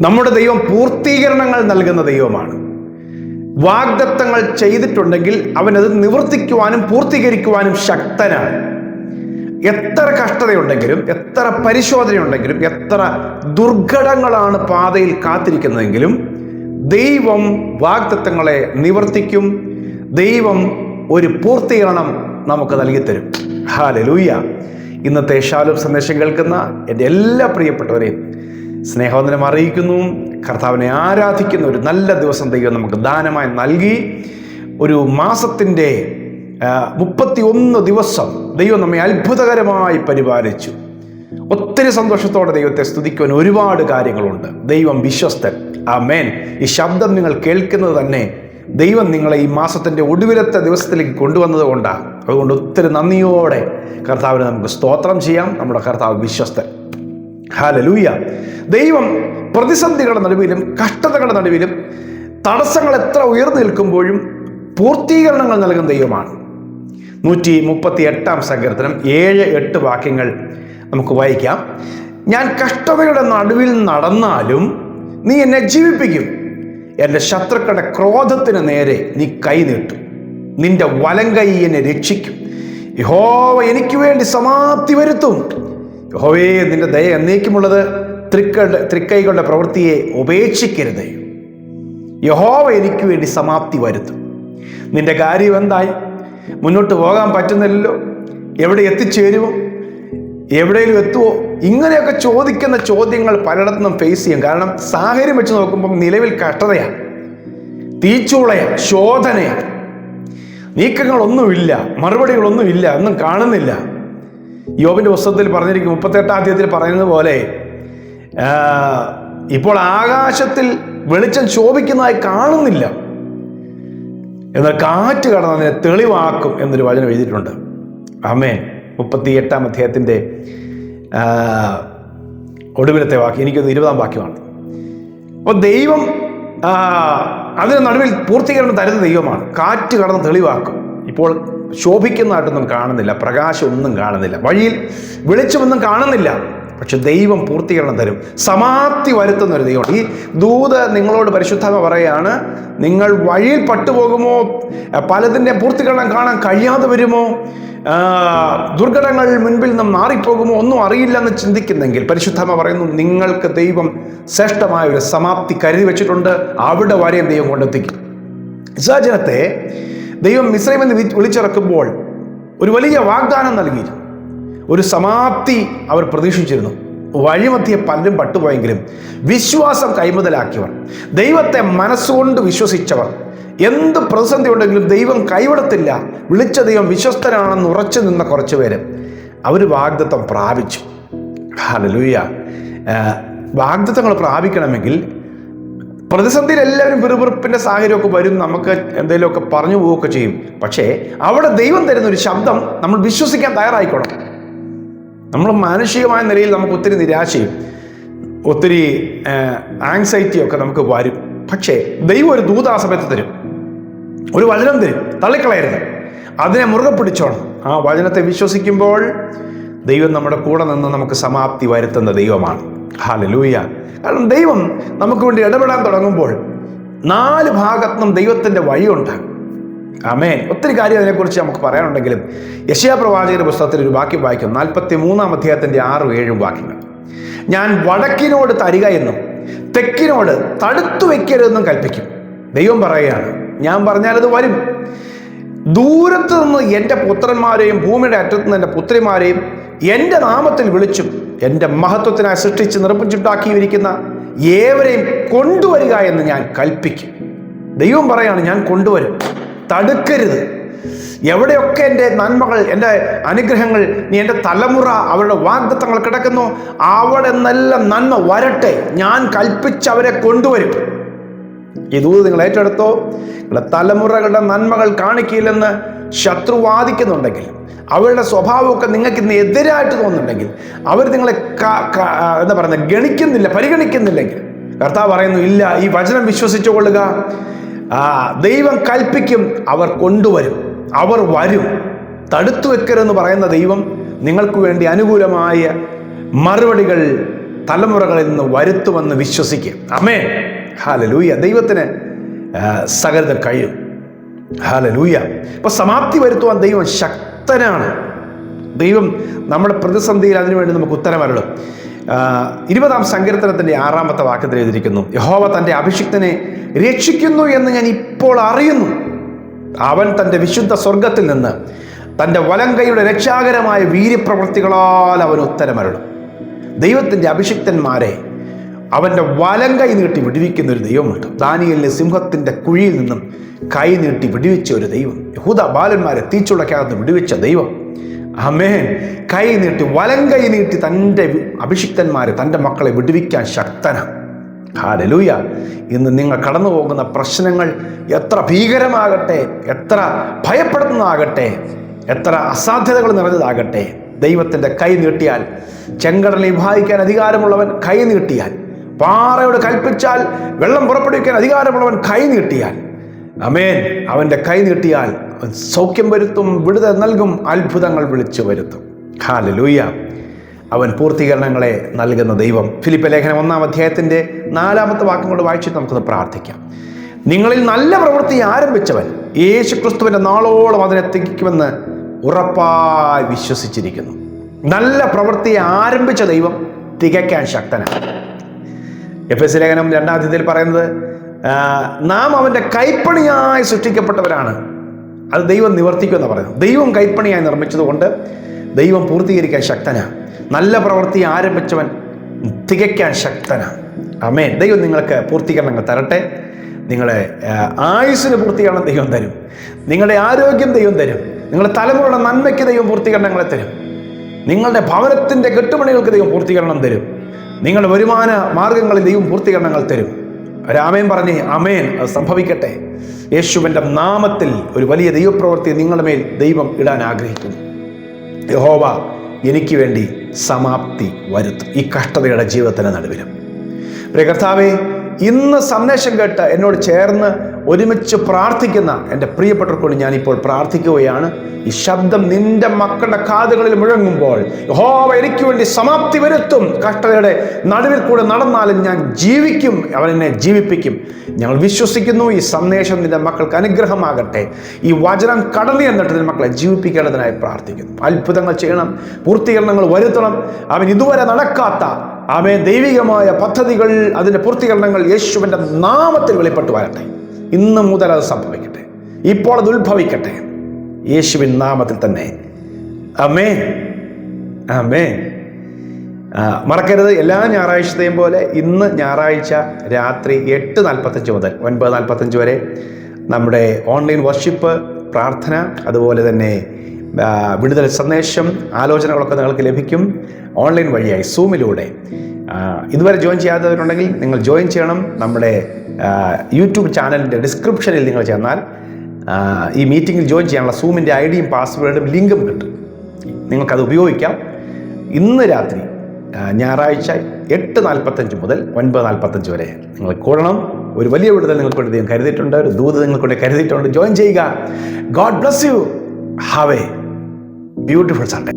നമ്മുടെ ദൈവം പൂർത്തീകരണങ്ങൾ നൽകുന്ന ദൈവമാണ്. വാഗ്ദത്തങ്ങൾ ചെയ്തിട്ടുണ്ടെങ്കിൽ അവനത് നിവർത്തിക്കുവാനും പൂർത്തീകരിക്കുവാനും ശക്തനാണ്. എത്ര കഷ്ടതയുണ്ടെങ്കിലും എത്ര പരിശോധനയുണ്ടെങ്കിലും എത്ര ദുർഘടങ്ങളാണ് പാതയിൽ കാത്തിരിക്കുന്നതെങ്കിലും ദൈവം വാഗ്ദത്തങ്ങളെ നിവർത്തിക്കും. ദൈവം ഒരു പൂർത്തീകരണം നമുക്ക് നൽകിത്തരും. ഹാലലൂയ. ഇന്നത്തെ ശാലും സന്ദേശം കേൾക്കുന്ന എന്റെ എല്ലാ പ്രിയപ്പെട്ടവരെയും സ്നേഹവന്ദനം അറിയിക്കുന്നു. കർത്താവിനെ ആരാധിക്കുന്ന ഒരു നല്ല ദിവസം ദൈവം നമുക്ക് ദാനമായി നൽകി. ഒരു മാസത്തിന്റെ മുപ്പത്തി ഒന്ന് ദിവസം ദൈവം നമ്മെ അത്ഭുതകരമായി പരിപാലിച്ചു. ഒത്തിരി സന്തോഷത്തോടെ ദൈവത്തെ സ്തുതിക്കുവാൻ ഒരുപാട് കാര്യങ്ങളുണ്ട്. ദൈവം വിശ്വസ്തൻ. ആ മേൻ ഈ ശബ്ദം നിങ്ങൾ കേൾക്കുന്നത് തന്നെ ദൈവം നിങ്ങളെ ഈ മാസത്തിന്റെ ഒടുവിലത്തെ ദിവസത്തിലേക്ക് കൊണ്ടുവന്നത് കൊണ്ടാണ്. അതുകൊണ്ട് ഒത്തിരി നന്ദിയോടെ കർത്താവിനെ നമുക്ക് സ്തോത്രം ചെയ്യാം. നമ്മുടെ കർത്താവ് വിശ്വസ്തൻ. ഹാലലൂയ. ദൈവം പ്രതിസന്ധികളുടെ നടുവിലും കഷ്ടതകളുടെ നടുവിലും തടസ്സങ്ങൾ എത്ര ഉയർന്നു നിൽക്കുമ്പോഴും പൂർത്തീകരണങ്ങൾ നൽകുന്ന ദൈവമാണ്. നൂറ്റി മുപ്പത്തി എട്ടാം സങ്കീർത്തനം ഏഴ് എട്ട് വാക്യങ്ങൾ നമുക്ക് വായിക്കാം. ഞാൻ കഷ്ടതയുടെ നടുവിൽ നടന്നാലും നീ എന്നെ ജീവിപ്പിക്കും. എന്റെ ശത്രുക്കളുടെ ക്രോധത്തിന് നേരെ നീ കൈ നീട്ടും. നിന്റെ വലം കൈ എന്നെ രക്ഷിക്കും. യഹോവ എനിക്ക് വേണ്ടി സമാപ്തി വരുത്തും. യഹോവേ നിന്റെ ദയ എന്നേക്കുമുള്ളത് തൃക്കളുടെ തൃക്കൈകളുടെ പ്രവൃത്തിയെ ഉപേക്ഷിക്കരുത്. യഹോവ എനിക്ക് വേണ്ടി സമാപ്തി വരുത്തും. നിന്റെ കാര്യം എന്തായി? മുന്നോട്ട് പോകാൻ പറ്റുന്നില്ലല്ലോ. എവിടെ എത്തിച്ചേരുമോ എവിടെയെങ്കിലും എത്തുമോ ഇങ്ങനെയൊക്കെ ചോദിക്കുന്ന ചോദ്യങ്ങൾ പലയിടത്തും ഫേസ് ചെയ്യും. കാരണം സാഹചര്യം വെച്ച് നോക്കുമ്പം നിലവിൽ കഷ്ടതയാണ് തീച്ചൂളയാണ് ശോധനയാണ്. നീക്കങ്ങളൊന്നുമില്ല മറുപടികളൊന്നുമില്ല ഒന്നും കാണുന്നില്ല. യോബിന്റെ പുസ്തകത്തിൽ പറഞ്ഞിരിക്കും മുപ്പത്തെട്ടാം തീയതി പറയുന്നത് പോലെ ഇപ്പോൾ ആകാശത്തിൽ വെളിച്ചം ശോഭിക്കുന്നതായി കാണുന്നില്ല. എന്നാൽ കാറ്റ് കടന്ന് അതിനെ തെളിവാക്കും എന്നൊരു വചനം എഴുതിയിട്ടുണ്ട്. അമ്മേ മുപ്പത്തി എട്ടാം അധ്യായത്തിന്റെ ഒടുവിലത്തെ വാക്യം എനിക്കൊന്ന് ഇരുപതാം വാക്യമാണ്. അപ്പോൾ ദൈവം അതിന് നടുവിൽ പൂർത്തീകരണം തരുന്ന ദൈവമാണ്. കാറ്റ് കടന്ന് തെളിവാക്കും. ഇപ്പോൾ ശോഭിക്കുന്നതായിട്ടൊന്നും കാണുന്നില്ല പ്രകാശമൊന്നും കാണുന്നില്ല. വഴിയിൽ വെളിച്ചമൊന്നും കാണുന്നില്ല. പക്ഷെ ദൈവം പൂർത്തീകരണം തരും. സമാപ്തി വരുത്തുന്ന ഒരു ദൈവം ഈ ദൂത് നിങ്ങളോട് പരിശുദ്ധമ പറയുകയാണ് നിങ്ങൾ വഴിയിൽ പട്ടുപോകുമോ? പലതിന്റെ പൂർത്തീകരണം കാണാൻ കഴിയാതെ വരുമോ? ദുർഘടങ്ങൾ മുൻപിൽ നിന്നും മാറിപ്പോകുമോ? ഒന്നും അറിയില്ലെന്ന് ചിന്തിക്കുന്നെങ്കിൽ പരിശുദ്ധമ പറയുന്നു നിങ്ങൾക്ക് ദൈവം ശ്രേഷ്ഠമായ ഒരു സമാപ്തി കരുതി വെച്ചിട്ടുണ്ട്. അവിടെ വരെയും ദൈവം കൊണ്ടെത്തിക്കും. ഇസ്രാജനത്തെ ദൈവം മിശ്രമെന്ന് വിളിച്ചിറക്കുമ്പോൾ ഒരു വലിയ വാഗ്ദാനം നൽകിയിരുന്നു ഒരു സമാപ്തി അവർ പ്രതീക്ഷിച്ചിരുന്നു. വഴിമധ്യെ പലരും പട്ടുപോയെങ്കിലും വിശ്വാസം കൈമുതലാക്കിയവർ ദൈവത്തെ മനസ്സുകൊണ്ട് വിശ്വസിച്ചവർ എന്ത് പ്രതിസന്ധി ഉണ്ടെങ്കിലും ദൈവം കൈവിടത്തില്ല. വിളിച്ച ദൈവം വിശ്വസ്തനാണെന്ന് ഉറച്ചു നിന്ന കുറച്ച് പേര് അവർ വാഗ്ദത്തം പ്രാപിച്ചു. ഹാലലൂയ വാഗ്ദത്തങ്ങൾ പ്രാപിക്കണമെങ്കിൽ പ്രതിസന്ധിയിൽ എല്ലാവരും വിറുവിറുപ്പിന്റെ സാഹചര്യമൊക്കെ വരും നമുക്ക് എന്തെങ്കിലുമൊക്കെ പറഞ്ഞു പോവുകയൊക്കെ ചെയ്യും. പക്ഷേ അവിടെ ദൈവം തരുന്ന ഒരു ശബ്ദം നമ്മൾ വിശ്വസിക്കാൻ തയ്യാറായിക്കോണം. നമ്മൾ മാനുഷികമായ നിലയിൽ നമുക്ക് ഒത്തിരി നിരാശയും ഒത്തിരി ആങ്സൈറ്റിയും ഒക്കെ നമുക്ക് വരും. പക്ഷേ ദൈവം ഒരു ദൂതാസമയത്ത് തരും. ഒരു വചനം തരും. തള്ളിക്കളയരുത്. അതിനെ മുറുകെ പിടിച്ചോണം. ആ വചനത്തെ വിശ്വസിക്കുമ്പോൾ ദൈവം നമ്മുടെ കൂടെ നിന്ന് നമുക്ക് സമാപ്തി വരുത്തുന്ന ദൈവമാണ്. ഹാലലൂയ കാരണം ദൈവം നമുക്ക് വേണ്ടി ഇടപെടാൻ തുടങ്ങുമ്പോൾ നാല് ഭാഗത്തും ദൈവത്തിന്റെ വഴിയുണ്ട് ആമേൻ. ഒത്തിരി കാര്യം അതിനെക്കുറിച്ച് നമുക്ക് പറയാനുണ്ടെങ്കിലും യശയാ പ്രവാചകന്റെ പുസ്തകത്തിൽ ഒരു വാക്യം വായിക്കും. നാൽപ്പത്തി മൂന്നാം അധ്യായത്തിന്റെ ആറും ഏഴും വാക്യങ്ങൾ. ഞാൻ വടക്കിനോട് തരിക എന്നും തെക്കിനോട് തടുത്തു വെക്കരുതെന്നും കൽപ്പിക്കും. ദൈവം പറയുകയാണ് ഞാൻ പറഞ്ഞാൽ അത് വരും. ദൂരത്ത് നിന്ന് എന്റെ പുത്രന്മാരെയും ഭൂമിയുടെ അറ്റത്ത് നിന്ന് എന്റെ പുത്രിമാരെയും എന്റെ നാമത്തിൽ വിളിച്ചും എന്റെ മഹത്വത്തിനായി സൃഷ്ടിച്ച് നിർമ്മിച്ചുണ്ടാക്കിയിരിക്കുന്ന ഏവരെയും കൊണ്ടുവരിക എന്ന് ഞാൻ കൽപ്പിക്കും. ദൈവം പറയാണ് ഞാൻ കൊണ്ടുവരും. തടുക്കരുത്. എവിടെയൊക്കെ എന്റെ നന്മകൾ എന്റെ അനുഗ്രഹങ്ങൾ നീ എന്റെ തലമുറ അവരുടെ വാഗ്ദത്തങ്ങൾ കിടക്കുന്നു അവിടെ നിന്നെല്ലാം നന്മ വരട്ടെ. ഞാൻ കൽപ്പിച്ച് അവരെ കൊണ്ടുവരും. ഈ ദൂത് നിങ്ങൾ ഏറ്റെടുത്തോ? നിങ്ങളുടെ തലമുറകളുടെ നന്മകൾ കാണിക്കില്ലെന്ന് ശത്രു വാദിക്കുന്നുണ്ടെങ്കിൽ അവരുടെ സ്വഭാവമൊക്കെ നിങ്ങൾക്ക് ഇന്ന് എതിരായിട്ട് തോന്നുന്നുണ്ടെങ്കിൽ അവർ നിങ്ങളെ എന്താ പറയുന്നത് ഗണിക്കുന്നില്ല പരിഗണിക്കുന്നില്ലെങ്കിൽ. കർത്താവ് പറയുന്നു ഇല്ല ഈ വചനം വിശ്വസിച്ചു കൊള്ളുക. ദൈവം കൽപ്പിക്കും അവർ കൊണ്ടുവരും. അവർ വരും. തടുത്തു വെക്കരുതെന്ന് പറയുന്ന ദൈവം നിങ്ങൾക്ക് വേണ്ടി അനുകൂലമായ മറുപടികൾ തലമുറകളിൽ നിന്ന് വരുത്തുമെന്ന് വിശ്വസിക്കുക. അമേ ഹാലലൂയ ദൈവത്തിന് സകലത കഴിയും. ഹാലലൂയ അപ്പൊ സമാപ്തി വരുത്തുവാൻ ദൈവം ശക്തനാണ് ദൈവം നമ്മുടെ പ്രതിസന്ധിയിൽ അതിനുവേണ്ടി നമുക്ക് ഉത്തരമരളും ഇരുപതാം സങ്കീർത്തനത്തിന്റെ ആറാമത്തെ വാക്യത്തിൽ എഴുതിയിരിക്കുന്നു യഹോവ തന്റെ അഭിഷിക്തനെ രക്ഷിക്കുന്നു എന്ന് ഞാൻ ഇപ്പോൾ അറിയുന്നു. അവൻ തന്റെ വിശുദ്ധ സ്വർഗത്തിൽ നിന്ന് തന്റെ വലങ്കയുടെ രക്ഷാകരമായ വീര്യപ്രവൃത്തികളാൽ അവൻ ഉത്തരമരളും. ദൈവത്തിന്റെ അഭിഷിക്തന്മാരെ അവന്റെ വലം കൈ നീട്ടി വിടുവിക്കുന്ന ഒരു ദൈവമുണ്ട്. ദാനിയലിനെ സിംഹത്തിന്റെ കുഴിയിൽ നിന്നും കൈ നീട്ടി വിടുവിച്ച ഒരു ദൈവം. യഹൂദ ബാലന്മാരെ തീച്ചുളയ്ക്കകത്ത് വിടുവിച്ച ദൈവം. അമേൻ കൈ നീട്ടി വലം കൈ നീട്ടി തന്റെ അഭിഷിക്തന്മാരെ തന്റെ മക്കളെ വിടുവിക്കാൻ ശക്തനാണ് ഹാലലൂയ. ഇന്ന് നിങ്ങൾ കടന്നു പോകുന്ന പ്രശ്നങ്ങൾ എത്ര ഭീകരമാകട്ടെ എത്ര ഭയപ്പെടുന്നതാകട്ടെ എത്ര അസാധ്യതകൾ നിറഞ്ഞതാകട്ടെ ദൈവത്തിന്റെ കൈ നീട്ടിയാൽ ചെങ്കടലിൽ വിഭാഗിക്കാൻ അധികാരമുള്ളവൻ കൈ നീട്ടിയാൽ പാറയോട് കൽപ്പിച്ചാൽ വെള്ളം പുറപ്പെടുവിക്കാൻ അധികാരമുള്ളവൻ കൈ നീട്ടിയാൽ. അമേൻ അവന്റെ കൈ നീട്ടിയാൽ സൗഖ്യം വരുത്തും വിടുതൽ നൽകും അത്ഭുതങ്ങൾ വിളിച്ചു വരുത്തും. ഹാലലൂയ അവൻ പൂർത്തീകരണങ്ങളെ നൽകുന്ന ദൈവം. ഫിലിപ്പ ലേഖനം ഒന്നാം അധ്യായത്തിന്റെ നാലാമത്തെ വാക്യം കൊണ്ട് വായിച്ചിട്ട് നമുക്കത് പ്രാർത്ഥിക്കാം. നിങ്ങളിൽ നല്ല പ്രവൃത്തി ആരംഭിച്ചവൻ യേശു ക്രിസ്തുവിന്റെ നാളോളം അതിനെത്തിക്കുമെന്ന് ഉറപ്പായി വിശ്വസിച്ചിരിക്കുന്നു. നല്ല പ്രവൃത്തി ആരംഭിച്ച ദൈവം തികയ്ക്കാൻ ശക്തനാണ്. എഫ് എസ് ലേഖനം രണ്ടാം അധ്യായത്തിൽ പറയുന്നത് നാം അവന്റെ കൈപ്പണിയായി സൃഷ്ടിക്കപ്പെട്ടവരാണ്. അത് ദൈവം നിവർത്തിക്കുമെന്ന് പറയുന്നത്. ദൈവം കൈപ്പണിയായി നിർമ്മിച്ചതുകൊണ്ട് ദൈവം പൂർത്തീകരിക്കാൻ ശക്തനാണ് നല്ല പ്രവൃത്തി ആരംഭിച്ചവൻ തികയ്ക്കാൻ ശക്തനാണ് അമേൻ ദൈവം നിങ്ങൾക്ക് പൂർത്തീകരണങ്ങൾ തരട്ടെ. നിങ്ങളെ ആയുസിന് പൂർത്തീകരണം ദൈവം തരും. നിങ്ങളുടെ ആരോഗ്യം ദൈവം തരും. നിങ്ങളുടെ തലമുറയുടെ നന്മയ്ക്ക് ദൈവം പൂർത്തീകരണങ്ങളെ തരും. നിങ്ങളുടെ ഭവനത്തിന്റെ കെട്ടുപണികൾക്ക് ദൈവം പൂർത്തീകരണം തരും. നിങ്ങളുടെ വരുമാന മാർഗങ്ങളിൽ ദൈവം പൂർത്തീകരണങ്ങൾ തരും. രാമേൻ പറഞ്ഞ് അമേൻ അത് സംഭവിക്കട്ടെ. യേശുവിന്റെ നാമത്തിൽ ഒരു വലിയ ദൈവപ്രവൃത്തി നിങ്ങളുടെ മേൽ ദൈവം ഇടാൻ ആഗ്രഹിക്കുന്നു. യഹോവ എനിക്ക് വേണ്ടി സമാപ്തി വരുത്തും. ഈ കഷ്ടതയുടെ ജീവിതത്തിന് നടുവിലും. പ്രിയ കർത്താവേ ഇന്ന് സന്ദേശം കേട്ട് എന്നോട് ചേർന്ന് ഒരുമിച്ച് പ്രാർത്ഥിക്കുന്ന എന്റെ പ്രിയപ്പെട്ടവർക്കൊണ്ട് ഞാനിപ്പോൾ പ്രാർത്ഥിക്കുകയാണ്. ഈ ശബ്ദം നിന്റെ മക്കളുടെ കാതുകളിൽ മുഴങ്ങുമ്പോൾ യഹോവ എനിക്ക് വേണ്ടി സമാപ്തി വരുത്തും. കഷ്ടതയുടെ നടുവിൽ കൂടെ നടന്നാലും ഞാൻ ജീവിക്കും. അവൻ എന്നെ ജീവിപ്പിക്കും. ഞങ്ങൾ വിശ്വസിക്കുന്നു ഈ സന്ദേശം നിന്റെ മക്കൾക്ക് അനുഗ്രഹമാകട്ടെ. ഈ വചനം കടന്നു എന്നിട്ട് നിന്റെ മക്കളെ ജീവിപ്പിക്കേണ്ടതിനായി പ്രാർത്ഥിക്കുന്നു. അത്ഭുതങ്ങൾ ചെയ്യണം പൂർത്തീകരണങ്ങൾ വരുത്തണം. അവൻ ഇതുവരെ നടക്കാത്ത അവൻ ദൈവികമായ പദ്ധതികൾ അതിന്റെ പൂർത്തീകരണങ്ങൾ യേശുവിന്റെ നാമത്തിൽ വെളിപ്പെട്ടു വരട്ടെ ഇന്ന് മുതൽ അത് സംഭവിക്കട്ടെ. ഇപ്പോൾ അത് ഉത്ഭവിക്കട്ടെ. യേശുവിൻ നാമത്തിൽ തന്നെ. അമേ അമേ മറക്കരുത്. എല്ലാ ഞായറാഴ്ചത്തെയും പോലെ ഇന്ന് ഞായറാഴ്ച രാത്രി എട്ട് നാൽപ്പത്തഞ്ച് മുതൽ ഒൻപത് നാൽപ്പത്തഞ്ച് വരെ നമ്മുടെ ഓൺലൈൻ വർഷിപ്പ് പ്രാർത്ഥന അതുപോലെ തന്നെ വിടുതൽ സന്ദേശം ആലോചനകളൊക്കെ നിങ്ങൾക്ക് ലഭിക്കും. ഓൺലൈൻ വഴിയായി സൂമിലൂടെ. ഇതുവരെ ജോയിൻ ചെയ്യാത്തവരുണ്ടെങ്കിൽ നിങ്ങൾ ജോയിൻ ചെയ്യണം. നമ്മുടെ യൂട്യൂബ് ചാനലിന്റെ ഡിസ്ക്രിപ്ഷനിൽ നിങ്ങൾ ചെന്നാൽ ഈ മീറ്റിങ്ങിൽ ജോയിൻ ചെയ്യാനുള്ള സൂമിന്റെ ഐ ഡിയും പാസ്വേഡും ലിങ്കും കിട്ടും. നിങ്ങൾക്കത് ഉപയോഗിക്കാം. ഇന്ന് രാത്രി ഞായറാഴ്ച എട്ട് നാൽപ്പത്തഞ്ച് മുതൽ ഒൻപത് നാൽപ്പത്തഞ്ച് വരെ നിങ്ങൾ കൂടണം. ഒരു വലിയ വിടുതൽ നിങ്ങൾക്ക് വേണ്ടി ഞാൻ കരുതിയിട്ടുണ്ട് ഒരു ദൂത് നിങ്ങൾക്ക് വേണ്ടി കരുതിയിട്ടുണ്ട്. ജോയിൻ ചെയ്യുക. God bless you have a beautiful Sunday